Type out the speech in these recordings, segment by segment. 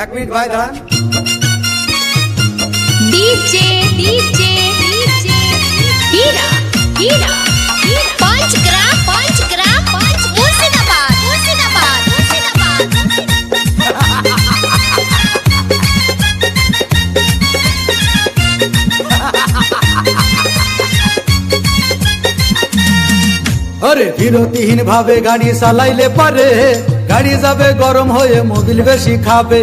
एक मिनट भाई दाड़ान DJ DJ DJ Hira Hira अरे बिरती हीन भावे गाड़ी चालाइले पर। गाड़ी जाबे गरम होए मोबिल बेशी खाबे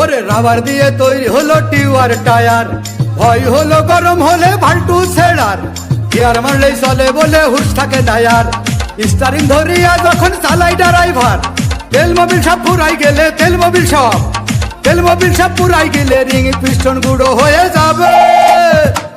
ওরে রাবার দিয়ে তৈরি হলো টিউয়ার টায়ার। ভয় হলো, গরম হলে ভাল্টু ছেড়ার। গিয়ার মারলেই চলে বলে হুশ থাকে দায়ার স্টারিং ধরিয়া যখন চালাই ড্রাইভার তেল মোবিল সব পুরাই গেলে তেল মোবিল সব। তেল মোবিল সব পুরাই গেলে রিং পিস্টন গুঁড়ো হয়ে যাবে।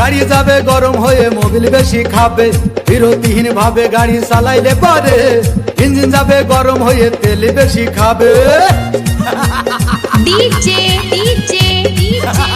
গাড়ি যাবে গরম হয়ে মোবিল বেশি খাবে বিরতিহীন ভাবে গাড়ি চালাইলে পারে ইঞ্জিন যাবে গরম হয়ে তেল বেশি খাবে ডিজে ডিজে ডিজে